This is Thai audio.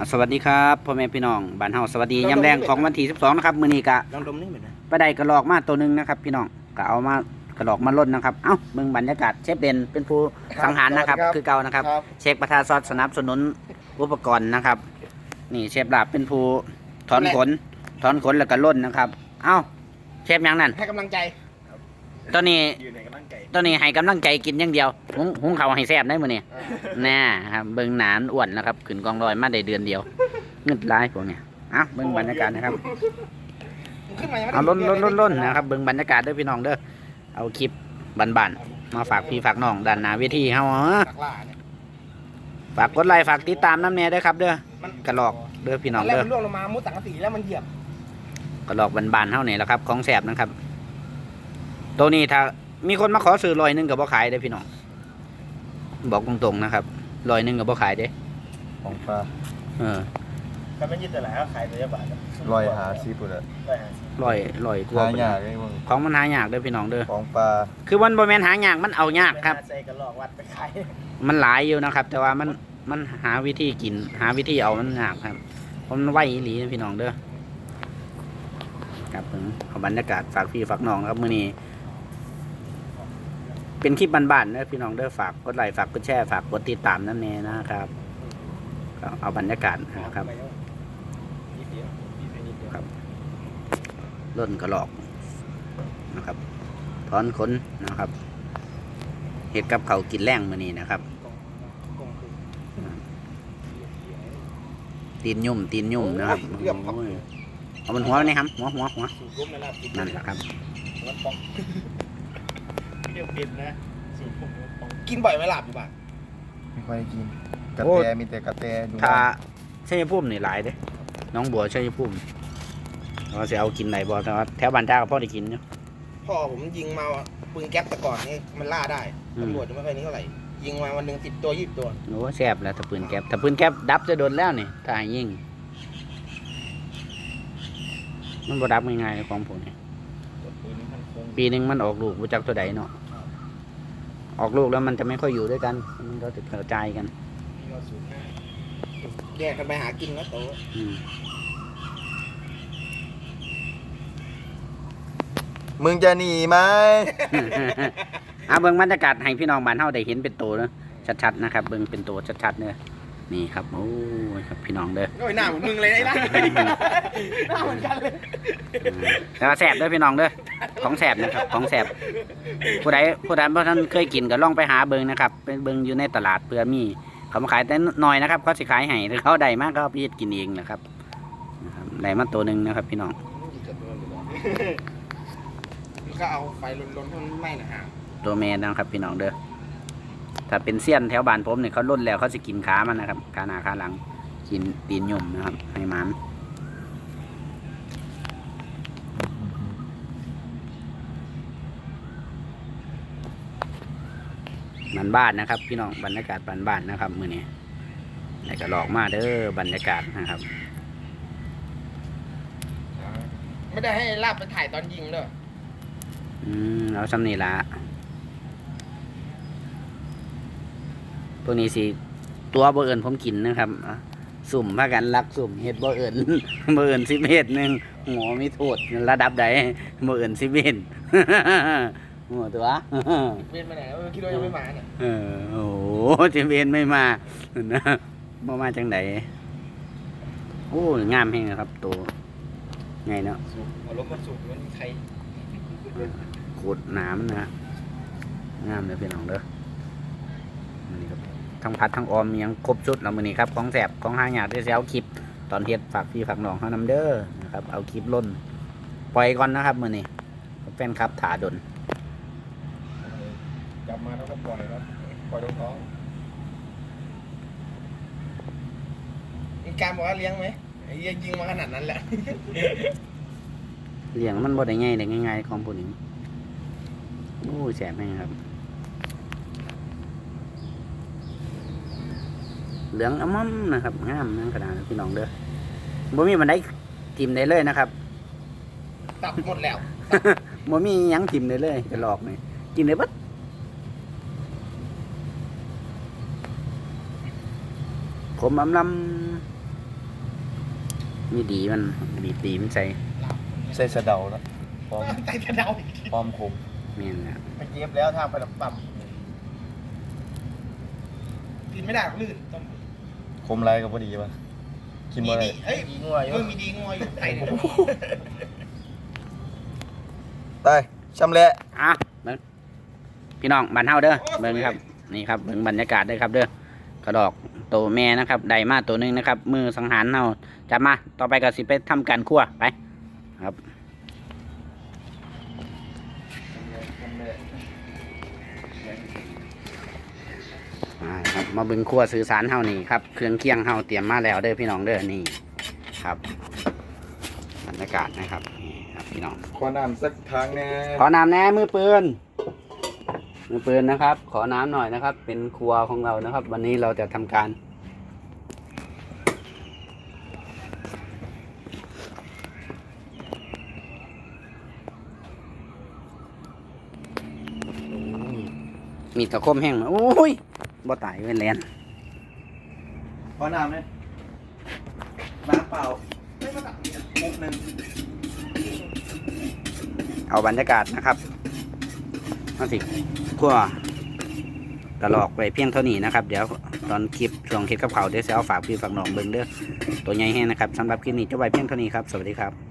อะสวัสดีครับพ่อแม่พี่น้องบ้านเฮาสวัสดียามแรงของวันที่12นะครับมื้อนี้กะลองดมนี่เหมือนนะไปได้กระลอกมาตัวหนึงนะครับ พี่น้องก็เอามากระลอกมาล่นนะครับเอ้าเบิ่งบรรยากาศเชฟเด่นเป็นผู้สังหารนะครับ คือเก่านะครับครับเชฟประธานซอสสนับสนุนอุปกรณ์นะครับ นี่เชฟลาบเป็นผู้ถอนขนถอนขนแล้วก็ล่นนะครับ เอ้าเชฟหยังนั่นให้กำลังใจ ตัวนี้อยู่ในกำลังใจตัวนี้ให้กำลังใจกินอย่างเดียวหุงหุงข้าวให้แซ่บได้มื้อนี้แน่ครับ เบิ่งหนานอ้วนแล้วครับขึ้นกองรอยมาได้เดือนเดียวเงินร้ายพวกเนี้ยเอ้าเบิ่งบรรยากาศนะครับ ขึ้นมายังไม่ได้เอาล้นล้นล้นล้นนะครับเบิ่งบรรยากาศเด้อพี่น้องเด้อเอาคลิปบันๆมาฝากพี่ฝากน้องด้านหน้าเวทีเฮาเอ้อตักล่าเนี่ยฝากกดไลค์ฝากติดตามน้ำแน่เด้อครับ เด้อมันกระลอกเด้อพี่น้องตแรกเด้อมันร่วงลงมามุดสังกะสีแล้วมันเหยียบ กระลอกบานๆเฮานี่แหละครับของแสบนะครับ ตัวนี้ถ้ามีคนมาขอซื้อร้อยหนึงก็บ่ขายเด้อพี่น้อง บอกตรงๆนะครับร้อยหนึงก็บ่ขายเด้ของปลาเออถ้าไม่ยึดแต่ละก็ขายตัวเยอะบาทลอยหาซีฟู้ดอะร้อยห้าสิบร้อยร้อยกว่าหาไปยากไอ้มึงของมันหายากเด้อพี่น้องเด้อของปลาคือมันบ่แม่นหายากมันเอายากครับใส่กระลอกวัดไปขายมันหลายอยู่นะครับ แต่ว่ามันมันหาวิธีกิน หาวิธีเอามันยากครับเพราะมันไหวอีหลีนะพี่น้องเด้อครับผมเอาบรรยากาศฝากพี่ฝากน้องนะครับมื้อนี้ เป็นคลิปบ้านๆนะพี่น้องเด้อฝากกดไลค์ฝากกดแชร์ฝากกดติดตามนั่นเองนะครับก็เอาบรรยากาศนะครับครับล่นกระหลอกนะครับถอนขนนะครับเห็ดกับเขากินแรงมื้อนี้นะครับตีนยุ่มตีนยุ่มนะครับเอบครับโอ้ยเอามันหัวนี่ครับหัวหัวหัวนั่นแหละครับ มันปองเดี๋ยวเป็นนะสูบรุ่มปองกินบ่อยไหมหลับอยู่บ้านไม่ค่อยได้กินกระโอ้ แตมีแต่กระแตดูถ้าชัยภูมินี่หลายเด้น้องบัวชัยภูมิเราจะเอากินไหนบ่แต่ว่าแถวบ้านจ้าก็พอได้กินอยู่ พ่อผมยิงมาปืนแก๊ปแต่ก่อนนี่มันล่าได้อืม ตำรวจจะไม่ค่อยนี้เท่าไหร่ยิงมาวันหนึ่งสิบตัวยี่สิบตัวโอ้แซ่บแล้วถ้าปืนแก๊ปถ้าปืนแก๊ปดับจะโดนแล้วนี่ถ้าให้ยิงมันบ่ดับง่ายๆของผมนี่ปืนมันคงปีหนึ่งมันออกลูกรู้จักตัวใดเนาะ ออกลูกแล้วมันจะไม่ค่อยอยู่ด้วยกัน มันก็จะกระจายกันมีเราสูงง่ายแยกกันไปหากินนะโตอืมมึงจะหนีไหม เอาเบิ่งบรรยากาศให้พี่น้องบ้านเฮาได้เห็นเป็นตัวเนอะชัดๆนะครับเบิ่งเป็นตัวชัดๆเนอะ นี่ครับโอ้ยครับพี่น้องเด้อโอ้ยหน้าเหมือนมึงเลยไอ้ล่ะหน้าเหมือนกันเลยอืมแล้วก็แสบเด้อพี่น้องเด้อของแสบนะครับของแสบผู้ใดผู้ใดบ่ท่านเคยกินก็ลองไปหาเบิ่งนะครับเป็นเบิ่งอยู่ในตลาดเพื่อมีเขามาขายแต่น้อยนะครับเขาสิขายให้ถ้าเขาได้มากก็เอาไปเฮ็ดกินเองนะครับนะครับได้มาตัวหนึงนะครับ พี่น้องก็เอาไฟลนๆให้มันไหม้หนะฮะตัวแม่นะครับพี่น้องเด้อ ถ้าเป็นเสี้ยนแถวบ้านผมเนี่ยเขาล่นแล้วเขาสิกินขามันนะครับขาหน้าขาหลังกินตีนยุ่มนะครับให้มันมันบ้านนะครับ พี่น้องบรรยากาศบ้านบ้านๆนะครับมือนี้แล้วก็หลอกมาเด้อบรรยากาศนะครับไม่ได้ให้ลาบไปถ่ายตอนยิงด้วยอืมเอาซ้ำนี่ละ พวกนี้สิตัวบ่เอิญผมกินนะครับอะสุ่มพากันลักสุ่มเฮ็ดบ่เอิญบ่เอิญสิบเฮ็ดหนึ่งหัวมีโทษระดับใดบ่เอิญสิบเฮ็ดหัวตัวเวียนมาไหนเออคิดว่ายังไม่มาเนี่ยเออโอ้โหสิบเฮ็ดไม่มานะบ่มาจังไดโอ้งามแฮงครับ ตัวไงเนาะสูบเอารถมาสูบมันมีใครขูดหนามนะงามเลยพี่น้องเด้อ มื้อนี้ครับทั้งพัดทั้งออมมีหยังครบชุดแล้วมื้อนี้ครับของแสบของหายากได้เสียเอาคลิป ตอนเฮ็ดฝากพี่ฝากน้องเฮานำเด้อนะครับเอาคลิปล่นปล่อยก่อนนะครับมื้อนี้แฟนครับถาดนจับมาแล้วก็ปล่อยแล้วปล่อยลงท้องมีการบอกว่าเลี้ยงไหมไอ้เหี้ยยิงมาขนาดนั้นแหละเลี้ยงมันบ่ได้ง่ายได้ง่ายๆของผู้นี้โอ้ยแสบแม่งครับ เหลืองอมั่มนะครับงามนะกระดาษพี่น้องเด้อบ่มีบันไดทิมได้เลยนะครับตับหมดแล้วบ่มีหยังทิมได้เลยจะหลอกนี่กินได้เบัดผมอำลมีดีมันบีบดีมันใส่ใส่สะเดาแล้วพร้อมใส่กระเดาอีกพร้อมคมเมียนนะไปเก็บแล้วทางไปลำปั๊มกินไม่ได้หรอกลื่นต้อ งคมไรก็พอดีป่ะกินมีบ่ได้ดีเฮ้ยดีงัวอยู่เออมีดีงัวอยู่ใส่เลยตายชำแหละอะเบิ่งพี่น้องบันเฮาเด้อเบิ่งครับนี่ครับเบิ่งบรรยากาศเด้อครับเด้อกระดอกโตวแม่นะครับไดมาตัวหนึงนะครับ มือสังหารเฮาจับมาต่อไปก็สิไปทำการคั่วไปครับ มาเบึงคั่วสื่อสารเฮานี่ครับ เครื่องเคียงเฮาเตรียมมาแล้วเด้อพี่น้องเด้อนี่ครับบรรยากาศนะครับนี่ครับพี่น้อง ขอน้ำสักทางแน่ขอน้ำแน่มือปืนมือปืนนะครับ ขอน้ำหน่อยนะครับ เป็นครัวของเรานะครับ วันนี้เราจะทำการ มีตะคมแห้งมาโอ้ย บ่ตายเว้ยแลนขอน้ำเนี่ยน้ำเปล่าไม่มาตัดเนี่ยมุกหนึ่งเอาบรรยากาศนะครับมาสิครัวตลอกไปเพียงเท่านี้นะครับ เดี๋ยวตอนคลิปช่วงคลิปกับเขาวเดี๋ยวจะเอาฝากพี่ฝากน้องเบิ่งเด้อตัวใหญ่แห้งนะครับสำหรับคลิปนี้จะไว้เพียงเท่านี้ครับ สวัสดีครับ